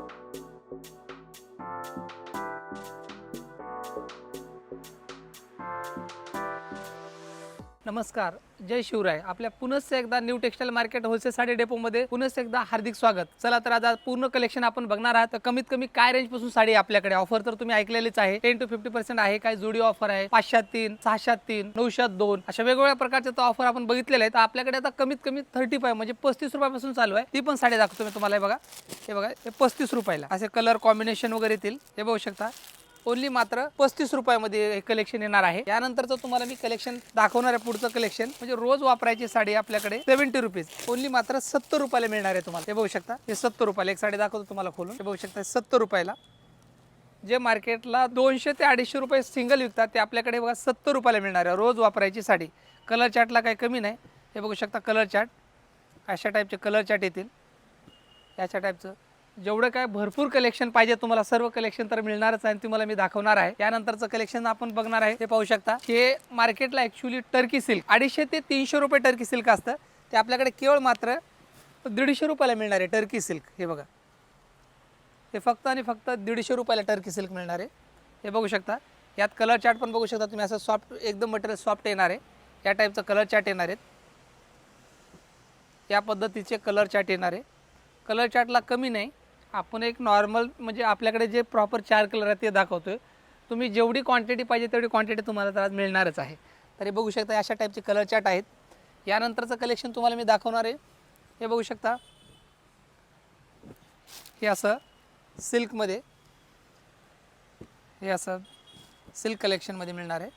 Thank you. नमस्कार जय शिवराय. आपल्या पुनश्च एकदा new textile market wholesale sari डेपोमध्ये पुनश्च एकदा हार्दिक स्वागत. चला तर आज पूर्ण कलेक्शन आपण बघणार आहात. तर कमीत कमी काय रेंजपासून साडी आपल्याकडे? ऑफर तर तुम्ही ऐकलेलीच आहे. टेन टू फिफ्टी पर्सेंट आहे. काय जुडी ऑफर आहे. पाचशे तीन सहाशे तीन नऊशे दोन. अशा वेगवेगळ्या प्रकारचे तो ऑफर आपण बघितलेले आहे तर आपल्याकडे आता कमीत कमी थर्टी फाय म्हणजे पस्तीस रुपयापासून चालू आहे. ती पण साडी दाखवतो मी तुम्हाला. हे बघा. हे बघा. हे पस्तीस रुपयाला. असे कलर कॉम्बिनेशन वगैरे येतील. हे बघू शकता. ओनली मात्र पस्तीस रुपयामध्ये हे कलेक्शन येणार आहे. यानंतरचं तुम्हाला मी कलेक्शन दाखवणार आहे पुढचं कलेक्शन म्हणजे रोज वापरायची साडी आपल्याकडे सेव्हन्टी रुपीज ओनली मात्र सत्तर रुपयाला मिळणार आहे तुम्हाला. हे बघू शकता. हे सत्तर रुपयाला एक साडी दाखवतो तुम्हाला खोलून. हे बघू शकता. सत्तर रुपयाला. जे मार्केटला दोनशे ते अडीचशे रुपये सिंगल विकतात ते आपल्याकडे बघा सत्तर रुपयाला मिळणार आहे. रोज वापरायची साडी. कलर चार्टला काही कमी नाही. हे बघू शकता कलर चार्ट अशा टाईपचे कलर चार्ट येतील. याच्या टाईपचं जेवढं काय भरपूर कलेक्शन पाहिजे तुम्हाला सर्व कलेक्शन तर मिळणारच आहे आणि तुम्हाला मी दाखवणार आहे. यानंतरचं कलेक्शन आपण बघणार आहे ते पाहू शकता. हे मार्केटला ॲक्च्युली टर्की सिल्क अडीचशे ते तीनशे रुपये टर्की सिल्क असतं. ते आपल्याकडे केवळ मात्र दीडशे रुपयाला मिळणार आहे टर्की सिल्क हे बघा. हे फक्त आणि फक्त दीडशे रुपयाला टर्की सिल्क मिळणार आहे. हे बघू शकता. यात कलर चार्ट पण बघू शकता तुम्ही. असं सॉफ्ट एकदम मटेरियल सॉफ्ट येणार आहे. या टाईपचं कलर चार्ट येणार आहेत. या पद्धतीचे कलर चार्ट येणार आहे. कलर चार्टला कमी नाही. आपण एक नॉर्मल म्हणजे आपल्याकडे जे प्रॉपर चार कलर आहेत ते दाखवतोय. तुम्ही जेवढी क्वांटिटी पाहिजे तेवढी क्वांटिटी तुम्हाला तर आज मिळणारच आहे. तरी बघू शकता अशा टाईपचे कलर चार्ट आहेत. यानंतरचं कलेक्शन तुम्हाला मी दाखवणार आहे. हे बघू शकता. हे असं सिल्कमध्ये हे असं सिल्क कलेक्शनमध्ये मिळणार आहे.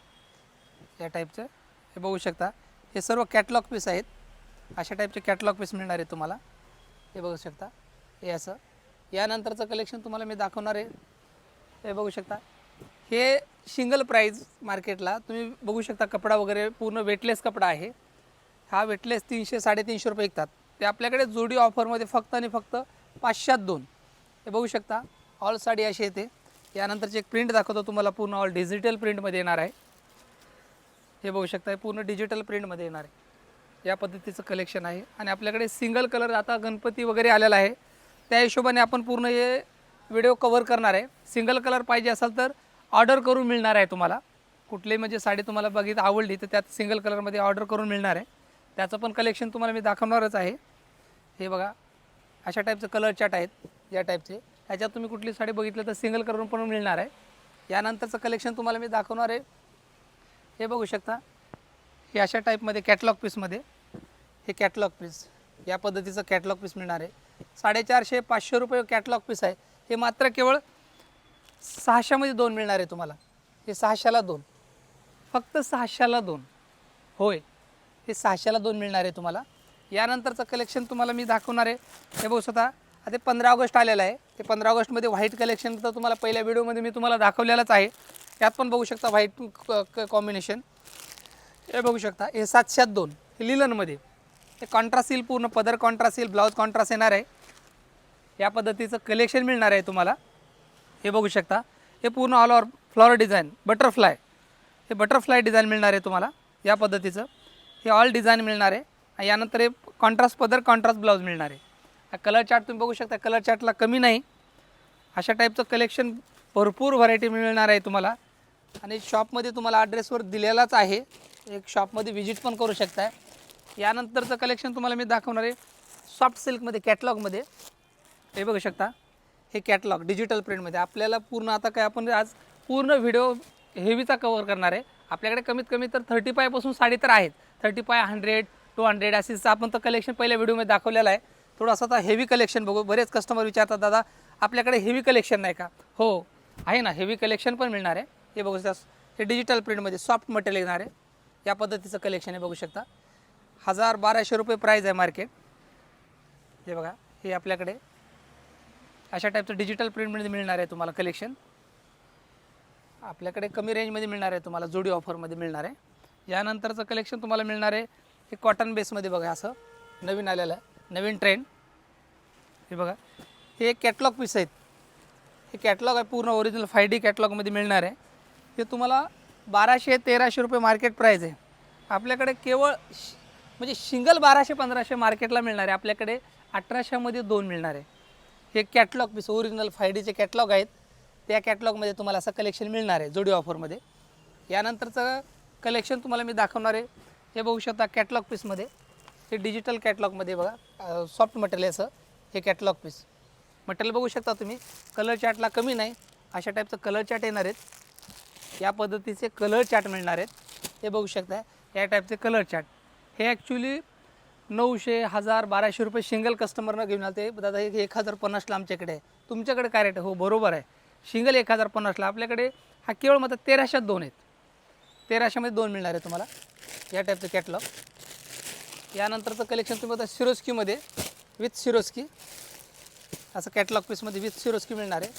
या टाईपचं हे बघू शकता. हे सर्व कॅटलॉग पीस आहेत. अशा टाईपचे कॅटलॉग पीस मिळणार आहे तुम्हाला. हे बघू शकता. हे असं. यानंतरचं कलेक्शन तुम्हाला मी दाखवणार आहे. हे बघू शकता. हे सिंगल प्राईज मार्केटला तुम्ही बघू शकता कपडा वगैरे पूर्ण वेटलेस कपडा आहे. हा वेटलेस तीनशे साडेतीनशे रुपये विकतात. ते आपल्याकडे जोडी ऑफरमध्ये फक्त आणि फक्त पाचशेत दोन. हे बघू शकता. ऑल साडी अशी येते. यानंतरची एक प्रिंट दाखवतो तुम्हाला. पूर्ण ऑल डिजिटल प्रिंटमध्ये येणार आहे. हे बघू शकता. हे पूर्ण डिजिटल प्रिंटमध्ये येणार आहे. या पद्धतीचं कलेक्शन आहे. आणि आपल्याकडे सिंगल कलर आता गणपती वगैरे आलेला आहे. त्या हिशोबाने आपण पूर्ण हे व्हिडिओ कवर करणार आहे. सिंगल कलर पाहिजे असेल तर ऑर्डर करून मिळणार आहे तुम्हाला. कुठलीही म्हणजे साडी तुम्हाला बघित आवडली तर त्यात सिंगल कलरमध्ये ऑर्डर करून मिळणार आहे. त्याचं पण कलेक्शन तुम्हाला मी दाखवणारच आहे. हे बघा अशा टाईपचं कलर चॅट आहेत या टाईपचे ह्याच्यात तुम्ही कुठली साडी बघितलं तर सिंगल कलर पण मिळणार आहे. यानंतरचं कलेक्शन तुम्हाला मी दाखवणार आहे. हे बघू शकता. हे अशा टाईपमध्ये कॅटलॉग पीसमध्ये हे कॅटलॉग पीस या पद्धतीचं कॅटलॉग पीस मिळणार आहे. साडेचारशे पाचशे रुपये कॅटलॉग पीस आहे. हे मात्र केवळ सहाशेमध्ये दोन मिळणार आहे तुम्हाला. हे सहाशेला दोन. फक्त सहाशेला दोन. होय. हे सहाशेला दोन मिळणार आहे तुम्हाला. यानंतरचं कलेक्शन तुम्हाला मी दाखवणार आहे. हे बघू स्वतः आता पंधरा ऑगस्ट आलेलं आहे. ते पंधरा ऑगस्टमध्ये व्हाईट कलेक्शन तर तुम्हाला पहिल्या व्हिडिओमध्ये मी तुम्हाला दाखवलेलंच आहे. यात पण बघू शकता व्हाईट कॉम्बिनेशन हे बघू शकता. हे सातशेत दोन. हे लिलनमध्ये हे कॉन्ट्रासील पूर्ण पदर कॉन्ट्रासील ब्लाऊज कॉन्ट्रास्ट येणार आहे. या पद्धतीचं कलेक्शन मिळणार आहे तुम्हाला. हे बघू शकता. हे पूर्ण all over flower design butterfly हे बटरफ्लाय डिझाईन मिळणार आहे तुम्हाला या पद्धतीचं. हे ऑल डिझाईन मिळणार आहे. आणि यानंतर हे कॉन्ट्रास्ट पदर कॉन्ट्रास्ट ब्लाऊज मिळणार आहे. हा कलर चार्ट तुम्ही बघू शकता. कलर चार्टला कमी नाही. अशा टाईपचं कलेक्शन भरपूर व्हरायटी मिळणार आहे तुम्हाला. आणि शॉपमध्ये तुम्हाला ॲड्रेसवर दिलेलाच आहे. एक शॉपमध्ये व्हिजिट पण करू शकताय. यानंतरचं कलेक्शन तुम्हाला मी दाखवणार आहे. सॉफ्ट सिल्कमध्ये कॅटलॉगमध्ये हे बघू शकता. हे कॅटलॉग डिजिटल प्रिंटमध्ये आपल्याला पूर्ण आता काय आपण आज पूर्ण व्हिडिओ हेवीचा कवर करणार आहे. आपल्याकडे कमीत कमी तर थर्टी पायपासून साडी तर आहेत. थर्टी पाय हंड्रेड टू हंड्रेड असेच आपण तर कलेक्शन पहिल्या व्हिडिओमध्ये दाखवलेलं आहे. थोडंसं आता हेवी कलेक्शन बघू. बरेच कस्टमर विचारतात दादा आपल्याकडे हेवी कलेक्शन नाही का? हो आहे ना. हेवी कलेक्शन पण मिळणार आहे. हे बघू शकता. हे डिजिटल प्रिंटमध्ये सॉफ्ट मटेरियल येणार आहे. या पद्धतीचं कलेक्शन आहे बघू शकता. हजार बाराशे रुपये प्राईज आहे मार्केट हे बघा हे आपल्याकडे. अशा टाईपचं डिजिटल प्रिंटमध्ये मिळणार आहे तुम्हाला कलेक्शन आपल्याकडे कमी रेंजमध्ये मिळणार आहे तुम्हाला जोडी ऑफरमध्ये मिळणार आहे. यानंतरचं कलेक्शन तुम्हाला मिळणार आहे हे कॉटन बेसमध्ये बघा असं नवीन आलेलं आहे नवीन ट्रेंड हे बघा हे एक कॅटलॉग पीस आहेत. हे कॅटलॉग आहे पूर्ण ओरिजिनल फाय डी कॅटलॉगमध्ये मिळणार आहे. हे तुम्हाला बाराशे तेराशे रुपये मार्केट प्राईज आहे. आपल्याकडे केवळ श- म्हणजे सिंगल बाराशे पंधराशे मार्केटला मिळणार आहे. आपल्याकडे अठराशेमध्ये दोन मिळणार आहे. हे कॅटलॉग पीस ओरिजिनल फाय डीचे कॅटलॉग आहेत. त्या कॅटलॉगमध्ये तुम्हाला असं कलेक्शन मिळणार आहे जोडी ऑफरमध्ये यानंतरचं कलेक्शन तुम्हाला मी दाखवणार आहे. हे बघू शकता कॅटलॉग पीसमध्ये. हे डिजिटल कॅटलॉगमध्ये बघा. सॉफ्ट मटेरियल असं. हे कॅटलॉग पीस. मटेरियल बघू शकता तुम्ही. कलर चार्टला कमी नाही. अशा टाईपचं कलर चार्ट येणार आहेत. या पद्धतीचे कलर चार्ट मिळणार आहेत. हे बघू शकता. या टाईपचे कलर चार्ट हे ॲक्च्युली नऊशे हजार बाराशे रुपये सिंगल कस्टमरनं घेऊन आले ते दादा हे एक हजार पन्नासला आमच्याकडे आहे. तुमच्याकडे काय रेट आहे? हो बरोबर आहे. सिंगल एक हजार पन्नासला. आपल्याकडे हा केवळ मात्र तेराशात दोन आहेत. तेराशेमध्ये दोन मिळणार आहे तुम्हाला. या टाईपचं कॅटलॉग यानंतरचं कलेक्शन तुम्ही आता सिरोस्कीमध्ये विथ सिरोस्की असं कॅटलॉग पीसमध्ये विथ सिरोस्की मिळणार आहे.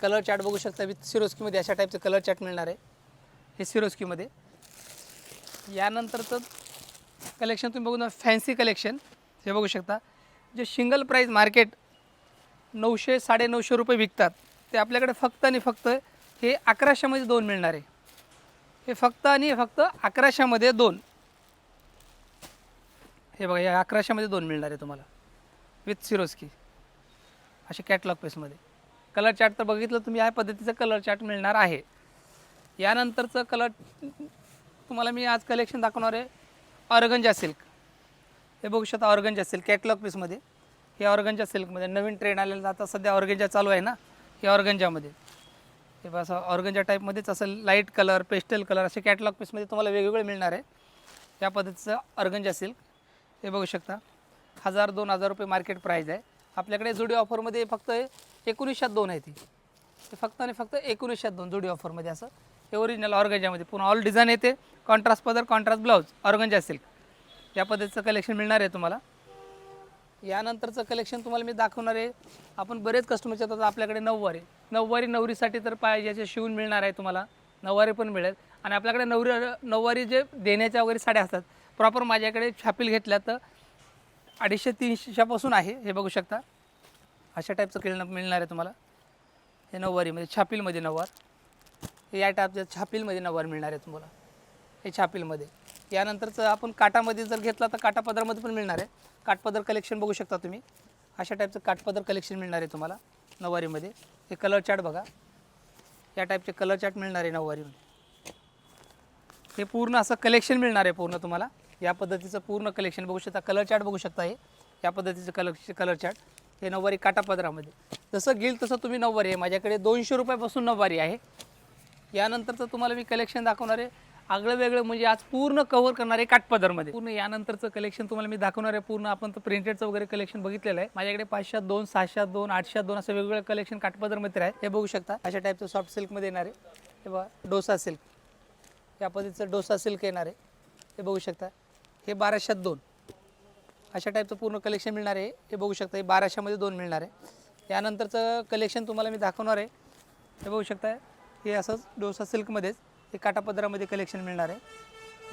कलर चार्ट बघू शकता विथ सिरोस्कीमध्ये अशा टाईपचे कलर चार्ट मिळणार आहे. हे सिरोस्कीमध्ये यानंतरचं कलेक्शन तुम्ही बघू ना फॅन्सी कलेक्शन हे बघू शकता. जे सिंगल प्राईज मार्केट नऊशे साडेनऊशे रुपये विकतात ते आपल्याकडे फक्त आणि फक्त हे अकराशेमध्ये दोन मिळणार आहे. हे फक्त आणि फक्त अकराशेमध्ये दोन. हे बघा या अकराशेमध्ये दोन मिळणार आहे तुम्हाला. विथ सिरोस्की असे कॅटलॉग पेसमध्ये कलर चार्ट तर बघितलं तुम्ही या पद्धतीचं कलर चार्ट मिळणार आहे. यानंतरचं कलर तुम्हाला मी आज कलेक्शन दाखवणार आहे. Organza silk. हे बघू शकता ऑर्गनजा सिल्क कॅटलॉग पीसमध्ये हे ऑर्गनजा सिल्कमध्ये नवीन ट्रेंड आलेला आता सध्या ऑर्गनजा चालू आहे ना हे ऑर्गंजामध्ये हे बघा असं ऑर्गंजा टाईपमध्येच असं लाइट कलर पेस्टल कलर असे कॅटलॉग पीसमध्ये तुम्हाला वेगवेगळे मिळणार आहे. या पद्धतीचं ऑर्गंजा सिल्क. हे बघू शकता. हजार दोन हजार रुपये मार्केट प्राईज आहे. आपल्याकडे जुडी ऑफरमध्ये फक्त एकोणीसशे दोन आहे ती. ते फक्त आणि फक्त एकोणीसशे दोन जुडी ऑफरमध्ये असं. हे ओरिजिनल ऑर्गंजामध्ये पुन्हा ऑल डिझाईन येते. कॉन्ट्रास्ट पदर कॉन्ट्रास्ट ब्लाऊज ऑर्गंजा सिल्क या पद्धतीचं कलेक्शन मिळणार आहे तुम्हाला. यानंतरचं कलेक्शन तुम्हाला मी दाखवणार आहे. आपण बरेच कस्टमर येतात आपल्याकडे नऊवारी. नऊवारी नवरीसाठी तर पाहिजे शिवून मिळणार आहे तुम्हाला. नऊवारी पण मिळेल. आणि आपल्याकडे नवरी नऊवारी जे देण्याच्या वगैरे साड्या असतात प्रॉपर माझ्याकडे छापील घेतल्या तर अडीचशे तीनशेपासून आहे हे बघू शकता. अशा टाईपचं किळणं मिळणार आहे तुम्हाला. हे नऊवारीमध्ये छापीलमध्ये नऊवार. या टाईपच्या छापीलमध्ये नऊवार मिळणार आहे तुम्हाला. हे छापीलमध्ये. यानंतरचं आपण काटामध्ये जर घेतला तर काटापदरामध्ये पण मिळणार आहे. काठपदर कलेक्शन बघू शकता तुम्ही. अशा टाईपचं काठपदर कलेक्शन मिळणार आहे तुम्हाला नऊवारीमध्ये हे कलर चार्ट बघा. या टाईपचे कलर चार्ट मिळणार आहे नऊवारीमध्ये हे पूर्ण असं कलेक्शन मिळणार आहे पूर्ण तुम्हाला. या पद्धतीचं पूर्ण कलेक्शन बघू शकता. कलर चार्ट बघू शकता हे. या पद्धतीचं कलर कलर चार्ट हे नऊवारी काटापदरामध्ये जसं घेईल तसं तुम्ही नऊवारी आहे. माझ्याकडे दोनशे रुपयापासून नऊवारी आहे. यानंतरचं तुम्हाला मी कलेक्शन दाखवणार आहे. आगळं वेगळं म्हणजे आज पूर्ण कव्हर करणार आहे काटपदरमध्ये पूर्ण यानंतरचं कलेक्शन तुम्हाला मी दाखवणार आहे. पूर्ण आपण तर प्रिंटेडचं वगैरे कलेक्शन बघितलेलं आहे. माझ्याकडे पाचशे दोन सहाशे दोन आठशे दोन असं वेगवेगळं कलेक्शन काटपदरमध्ये आहे हे बघू शकता. अशा टाईपचं सॉफ्ट सिल्कमध्ये येणार आहे. हे बघा डोसा सिल्क या पद्धतीचं डोसा सिल्क येणार आहे. हे बघू शकता. हे बाराशेत दोन. अशा टाईपचं पूर्ण कलेक्शन मिळणार आहे. हे बघू शकता हे बाराशेमध्ये दोन मिळणार आहे. यानंतरचं कलेक्शन तुम्हाला मी दाखवणार आहे. हे बघू शकता. हे असंच डोसा सिल्कमध्येच हे काटापदरामध्ये कलेक्शन मिळणार आहे.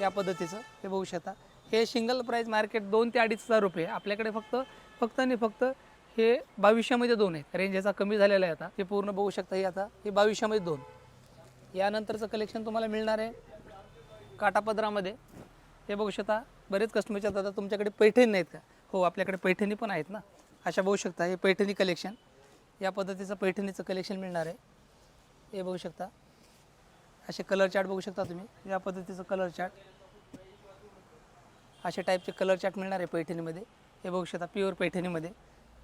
या पद्धतीचं हे बघू शकता. हे सिंगल प्राईज मार्केट दोन ते अडीच हजार रुपये. आपल्याकडे फक्त फक्त आणि फक्त हे बावीसशेमध्ये दोन आहेत. रेंज याचा कमी झालेला आहे आता. हे पूर्ण बघू शकता हे आता हे बावीसशेमध्ये दोन. यानंतरचं कलेक्शन तुम्हाला मिळणार आहे काटापदरामध्ये. हे बघू शकता बरेच कस्टमरच्या आता तुमच्याकडे पैठणी नाहीत का? हो आपल्याकडे पैठणी पण आहेत ना. अशा बघू शकता हे पैठणी कलेक्शन या पद्धतीचं पैठणीचं कलेक्शन मिळणार आहे. हे बघू शकता. असे कलर चार्ट बघू शकता तुम्ही. या पद्धतीचं कलर चार्ट अशा टाईपचे कलर चार्ट मिळणार आहे पैठणीमध्ये. हे बघू शकता प्युअर पैठणीमध्ये.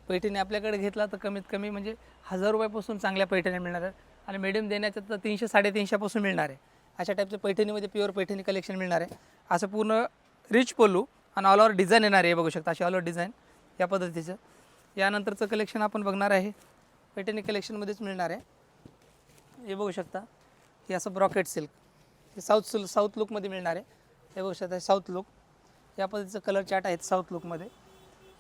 पैठणी आपल्याकडे घेतला तर कमीत कमी म्हणजे हजार रुपयापासून चांगल्या पैठणी मिळणार आहेत. आणि मिडियम देण्याच्या तर तीनशे साडेतीनशेपासून मिळणार आहे. अशा टाईपचं पैठणीमध्ये प्युअर पैठणी कलेक्शन मिळणार आहे. असं पूर्ण रिच पोलू आणि ऑल ओवर डिझाईन येणार आहे हे बघू शकता. अशी ऑल ओवर डिझाईन या पद्धतीचं. यानंतरचं कलेक्शन आपण बघणार आहे. पैठणी कलेक्शनमध्येच मिळणार आहे. हे बघू शकता. हे असं ब्रॉकेट सिल्क हे साऊथ सिल्क साऊथ लुकमध्ये मिळणार आहे. हे बघू शकता साऊथ लुक या पद्धतीचं कलर चार्ट आहेत साऊथ लुकमध्ये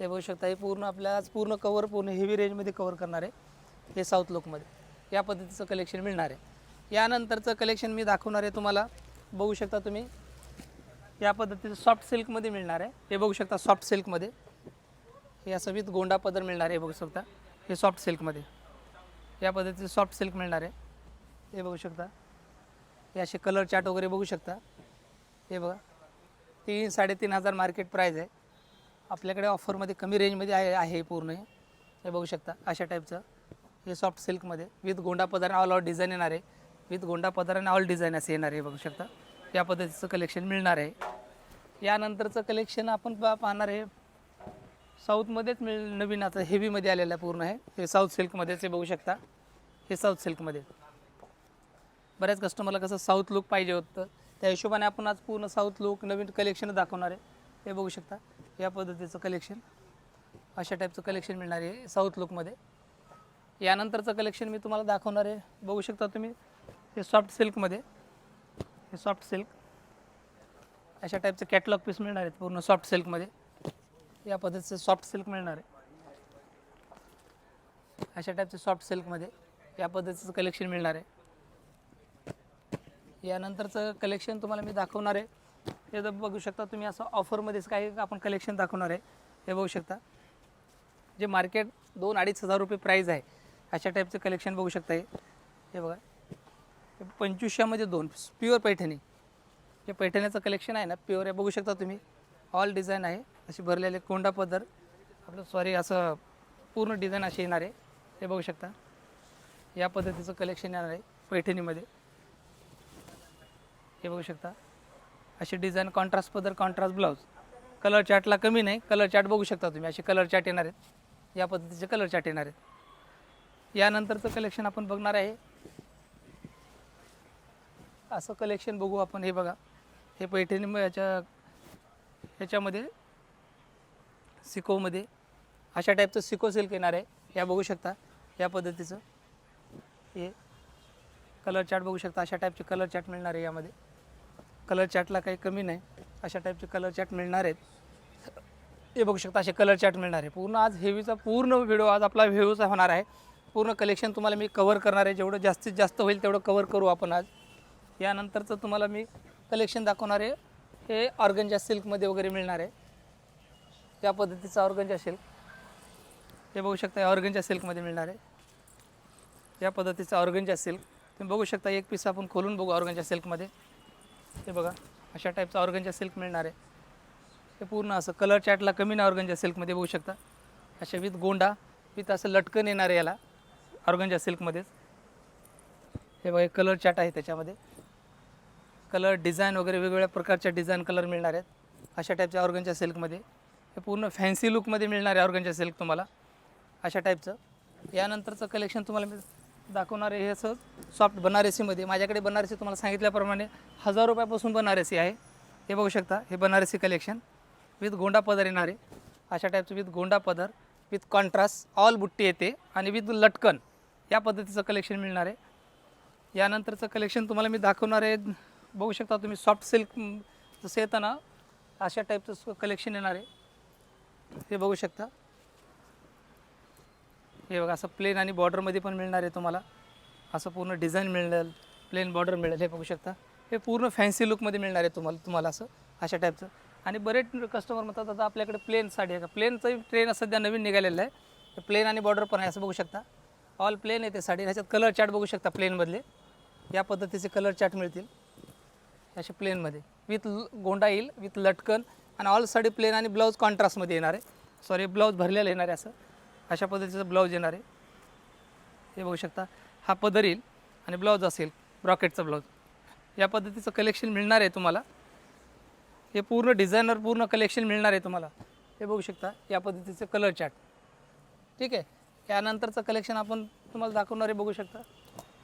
हे बघू शकता हे पूर्ण आपल्या आज पूर्ण कवर पूर्ण हेवी रेंजमध्ये कवर करणार आहे हे साऊथ लुकमध्ये या पद्धतीचं कलेक्शन मिळणार आहे. यानंतरचं कलेक्शन मी दाखवणार आहे तुम्हाला. बघू शकता तुम्ही. या पद्धतीचं सॉफ्ट सिल्कमध्ये मिळणार आहे. हे बघू शकता सॉफ्ट सिल्कमध्ये हे असं विथ गोंडा पदर मिळणार आहे बघू शकता. हे सॉफ्ट सिल्कमध्ये या पद्धतीचं सॉफ्ट सिल्क मिळणार आहे. हे बघू शकता. हे असे कलर चार्ट वगैरे बघू शकता. हे बघा. तीन साडेतीन हजार मार्केट प्राईज आहे. आपल्याकडे ऑफरमध्ये कमी रेंजमध्ये आहे आहे पूर्ण हे. हे बघू शकता. अशा टाईपचं हे सॉफ्ट सिल्कमध्ये विथ गोंडा पदार्थ ऑल ऑल डिझाईन येणार आहे. विथ गोंडा पदार आणि ऑल डिझाईन असे येणार आहे बघू शकता. या पद्धतीचं कलेक्शन मिळणार आहे. यानंतरचं कलेक्शन आपण पाहणार आहे. साऊथमध्येच मिळ नवीन आता हेवीमध्ये आलेलं आहे पूर्ण आहे. हे साऊथ सिल्कमध्येच हे बघू शकता. हे साऊथ सिल्कमध्ये बऱ्याच कस्टमरला कसं साऊथ लुक पाहिजे होतं. त्या हिशोबाने आपण आज पूर्ण साऊथ लुक नवीन कलेक्शन दाखवणार आहे. हे बघू शकता. या पद्धतीचं कलेक्शन अशा टाईपचं कलेक्शन मिळणार आहे साऊथ लुकमध्ये यानंतरचं कलेक्शन मी तुम्हाला दाखवणार आहे. बघू शकता तुम्ही. हे सॉफ्ट सिल्कमध्ये हे सॉफ्ट सिल्क अशा टाईपचं कॅटलॉग पीस मिळणार आहेत पूर्ण सॉफ्ट सिल्कमध्ये या पद्धतीचं सॉफ्ट सिल्क मिळणार आहे. अशा टाईपचं सॉफ्ट सिल्कमध्ये या पद्धतीचं कलेक्शन मिळणार आहे. यानंतरचं कलेक्शन तुम्हाला मी दाखवणार आहे. हे तर बघू शकता तुम्ही असं ऑफरमध्येच काही आपण कलेक्शन दाखवणार आहे. हे बघू शकता. जे मार्केट दोन अडीच हजार रुपये प्राईज आहे अशा टाईपचं कलेक्शन बघू शकता हे. हे बघा. हे पंचवीसशेमध्ये दोन. प्युअर पैठणी. हे पैठणीचं कलेक्शन आहे ना प्युअर आहे. बघू शकता तुम्ही. ऑल डिझाईन आहे. अशी भरलेले कोंडा पदर. आपलं सॉरी असं पूर्ण डिझाईन असे येणार आहे. हे बघू शकता. या पद्धतीचं कलेक्शन येणार आहे पैठणीमध्ये. हे बघू शकता. असे डिझाईन कॉन्ट्रास्ट पदर कॉन्ट्रास्ट ब्लाऊज कलर चार्टला कमी नाही कलर चार्ट बघू शकता तुम्ही. असे कलर चार्ट येणार आहेत. या पद्धतीचे कलर चार्ट येणार आहेत. यानंतरचं कलेक्शन आपण बघणार आहे. असं कलेक्शन बघू आपण. हे बघा. हे पैठणी याच्या ह्याच्यामध्ये सिकोमध्ये. अशा टाईपचं सिको सिल्क येणार आहे. या बघू शकता. या पद्धतीचं. हे कलर चार्ट बघू शकता. अशा टाईपचे कलर चार्ट मिळणार आहे यामध्ये. कलर चार्टला काही कमी नाही. अशा टाईपचे कलर चार्ट मिळणार आहेत. हे बघू शकता असे कलर चार्ट मिळणार आहे. पूर्ण आज हेवीचा पूर्ण व्हिडिओ आज आपला व्हिडिओचा होणार आहे. पूर्ण कलेक्शन तुम्हाला मी कवर करणार आहे. जेवढं जास्तीत जास्त होईल तेवढं कवर करू आपण आज. यानंतरचं तुम्हाला मी कलेक्शन दाखवणार आहे. हे ऑर्गनच्या सिल्कमध्ये वगैरे मिळणार आहे. या पद्धतीचं ऑर्गनच्या सिल्क. हे बघू शकता ऑर्गनच्या सिल्कमध्ये मिळणार आहे. या पद्धतीचं ऑर्गनच्या सिल्क. तुम्ही बघू शकता एक पीस आपण खोलून बघू ऑर्गनच्या सिल्कमध्ये हे बघा अशा टाईपचं ऑर्गनच्या सिल्क मिळणार आहे. हे पूर्ण असं कलर चॅटला कमी ना ऑर्गनच्या सिल्कमध्ये बघू शकता. अशा विथ गोंडा विथ असं लटकन येणार आहे याला ऑर्गनच्या सिल्कमध्येच हे बघा कलर चॅट आहे त्याच्यामध्ये. कलर डिझाईन वगैरे वेगवेगळ्या प्रकारच्या डिझाईन कलर मिळणार आहेत. अशा टाईपच्या ऑर्गनच्या सिल्कमध्ये हे पूर्ण फॅन्सी लुकमध्ये मिळणार आहे ऑर्गनच्या सिल्क तुम्हाला. अशा टाईपचं यानंतरचं कलेक्शन तुम्हाला मिळतं दाखवणार आहे हे असं सॉफ्ट बनारसीमध्ये माझ्याकडे बनारसी तुम्हाला सांगितल्याप्रमाणे हजार रुपयापासून बनारसी आहे. हे बघू शकता हे बनारसी कलेक्शन विथ गोंडा पदर येणार. आहे अशा टाईपचं विथ गोंडा पदर विथ कॉन्ट्रास्ट ऑल बुट्टी येते आणि विथ लटकन या पद्धतीचं कलेक्शन मिळणार. आहे यानंतरचं कलेक्शन तुम्हाला मी दाखवणार आहे बघू शकता तुम्ही सॉफ्ट सिल्क जसं येतं ना अशा टाईपचं कलेक्शन येणार. आहे हे बघू शकता. हे बघा असं प्लेन आणि बॉर्डरमध्ये पण मिळणार आहे तुम्हाला. असं पूर्ण डिझाईन मिळेल प्लेन बॉर्डर मिळेल हे बघू शकता. हे पूर्ण फॅन्सी लुकमध्ये मिळणार आहे तुम्हाला तुम्हाला असं अशा टाईपचं आणि बरेच कस्टमर म्हणतात आता आपल्याकडे प्लेन साडी आहे का? प्लेनचं ट्रेन सध्या नवीन निघालेलं आहे. प्लेन आणि बॉर्डर पण आहे असं बघू शकता. ऑल प्लेन येते साडी. ह्याच्यात कलर चार्ट बघू शकता प्लेनमधले या पद्धतीचे कलर चार्ट मिळतील. असे प्लेनमध्ये विथ गोंडा येईल विथ लटकन. आणि ऑल साडी प्लेन आणि ब्लाऊज कॉन्ट्रास्टमध्ये येणार आहे. सॉरी ब्लाऊज भरलेलं येणार आहे असं. अशा पद्धतीचं ब्लाऊज येणार आहे. हे बघू शकता हा पदर येईल आणि ब्लाऊज असेल ब्रॉकेटचं ब्लाऊज. या पद्धतीचं कलेक्शन मिळणार आहे तुम्हाला. हे पूर्ण डिझायनर पूर्ण कलेक्शन मिळणार आहे तुम्हाला. हे बघू शकता या पद्धतीचं कलर चार्ट ठीक आहे? यानंतरचं कलेक्शन आपण तुम्हाला दाखवणार आहे बघू शकता.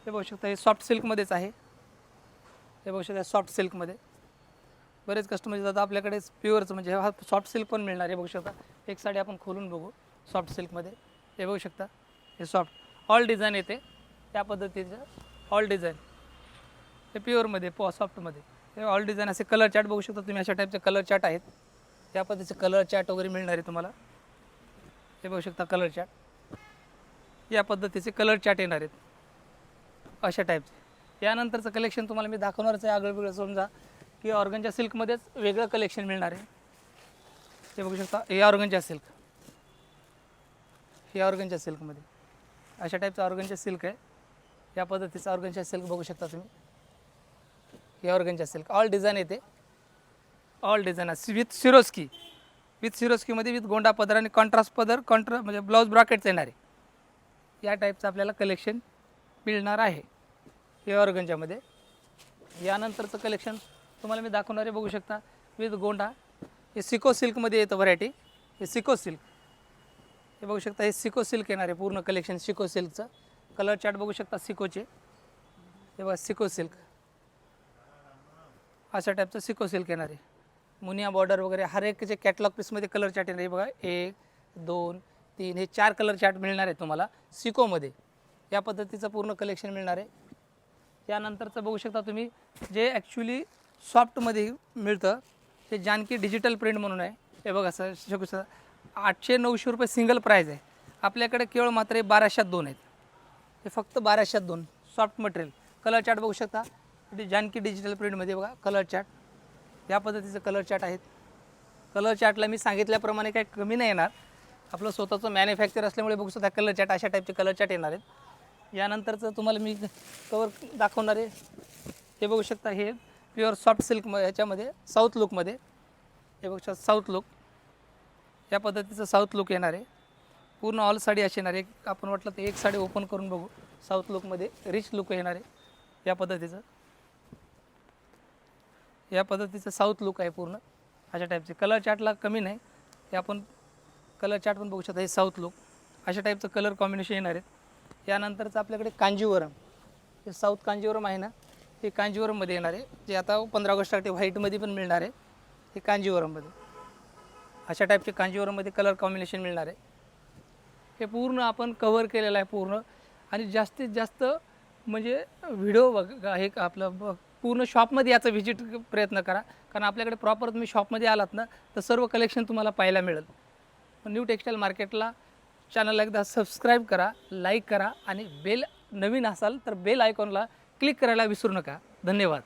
हे बघू शकता हे सॉफ्ट सिल्कमध्येच आहे. हे बघू शकता सॉफ्ट सिल्कमध्ये बरेच कस्टमर येतात आपल्याकडे प्युअरचं म्हणजे हा सॉफ्ट सिल्क पण मिळणार आहे बघू शकता. एक साडी आपण खोलून बघू. सॉफ्ट सिल्कमध्ये. हे बघू शकता हे सॉफ्ट. ऑल डिझाईन येते. त्या पद्धतीचं ऑल डिझाईन हे प्युअरमध्ये पॉ सॉफ्टमध्ये. हे ऑल डिझाईन असे कलर चार्ट बघू शकता तुम्ही. अशा टाईपचे कलर चार्ट आहेत. त्या पद्धतीचे कलर चार्ट वगैरे मिळणार आहे तुम्हाला. हे बघू शकता कलर चार्ट या पद्धतीचे कलर चार्ट येणार आहेत. अशा टाईपचे यानंतरचं कलेक्शन तुम्हाला मी दाखवणारच आहे. आगळं वेगळं समजा की ऑर्गनच्या सिल्कमध्येच वेगळं कलेक्शन मिळणार आहे. हे बघू शकता. हे ऑर्गनच्या सिल्क. हे ऑर्गनच्या सिल्कमध्ये. अशा टाईपचं ऑर्गनच्या सिल्क आहे. या पद्धतीचं ऑर्गनच्या सिल्क बघू शकता तुम्ही. हे ऑर्गनच्या सिल्क. ऑल डिझाईन येते. All design with Swarovski with सिरोस्कीमध्ये with गोंडा पदर आणि कॉन्ट्रास्ट पदर कॉन्ट्रा म्हणजे ब्लाऊज ब्रॉकेटचं येणार आहे. या टाईपचं आपल्याला कलेक्शन मिळणार आहे. हे ऑर्गनच्यामध्ये यानंतरचं कलेक्शन तुम्हाला मी दाखवणारे बघू शकता. विथ गोंडा. हे सिको सिल्कमध्ये येतं व्हरायटी हे सिको सिल्क हे बघू शकता हे सिको सिल्क येणार आहे पूर्ण कलेक्शन सिको सिल्कचं कलर चार्ट बघू शकता सिकोचे हे बघा सिको सिल्क अशा टाईपचं सिको सिल्क येणार आहे. मुनिया बॉर्डर वगैरे हर एक जे कॅटलॉग पीसमध्ये कलर चार्ट येणार आहे. बघा एक दोन तीन हे चार कलर चार्ट मिळणार आहे तुम्हाला सिकोमध्ये या पद्धतीचं पूर्ण कलेक्शन मिळणार आहे. यानंतरचं बघू शकता तुम्ही जे ॲक्च्युली सॉफ्टमध्ये मिळतं ते जानकी डिजिटल प्रिंट म्हणून आहे. हे बघा सर शकू शकता. आठशे नऊशे रुपये सिंगल प्राईज आहे. आपल्याकडे केवळ मात्र हे बाराशात दोन आहेत. हे फक्त बाराशेत दोन. सॉफ्ट मटेरियल कलर चार्ट बघू शकता. जानकी डिजिटल प्रिंटमध्ये बघा. कलर चार्ट या पद्धतीचं कलर चार्ट आहेत. कलर चार्टला मी सांगितल्याप्रमाणे काही कमी नाही येणार. आपलं स्वतःचं मॅन्युफॅक्चर असल्यामुळे बघू शकता कलर चार्ट अशा टाईपचे कलर चार्ट येणार आहेत. यानंतरचं तुम्हाला मी कवर दाखवणार आहे. हे बघू शकता हे प्युअर सॉफ्ट सिल्क म ह्याच्यामध्ये साऊथ लुकमध्ये हे बघू शकता साऊथ लुक या पद्धतीचं साऊथ लुक येणार आहे. पूर्ण ऑल साडी अशी येणार आहे. एक आपण वाटलं तर एक साडी ओपन करून बघू. साऊथ लुकमध्ये रिच लुक येणार आहे. या पद्धतीचं. या पद्धतीचं साऊथ लुक आहे पूर्ण. अशा टाईपचे कलर चार्टला कमी नाही. हे आपण कलर चार्ट पण बघू शकता. हे साऊथ लुक अशा टाईपचं कलर कॉम्बिनेशन येणार आहेत यानंतरचं आपल्याकडे कांजीवरम हे साऊथ कांजीवरम आहे ना? हे कांजीवरममध्ये येणार आहे. जे आता पंधरा ऑगस्टसाठी व्हाईटमध्ये पण मिळणार आहे. हे कांजीवरममध्ये अशा टाईपचे कांजीवरममध्ये कलर कॉम्बिनेशन मिळणार आहे. हे पूर्ण आपण कवर केलेलं आहे पूर्ण. आणि जास्तीत जास्त म्हणजे व्हिडिओ बघ हे का आपलं ब- पूर्ण शॉपमध्ये याचा व्हिजिट प्रयत्न करा. कारण आपल्याकडे प्रॉपर तुम्ही शॉपमध्ये आलात ना तर सर्व कलेक्शन तुम्हाला पाहायला मिळेल. न्यू टेक्स्टाईल मार्केटला चॅनलला एकदा सबस्क्राईब करा लाईक करा आणि बेल नवीन असाल तर बेल आयकॉनला क्लिक करायला विसरू नका. धन्यवाद.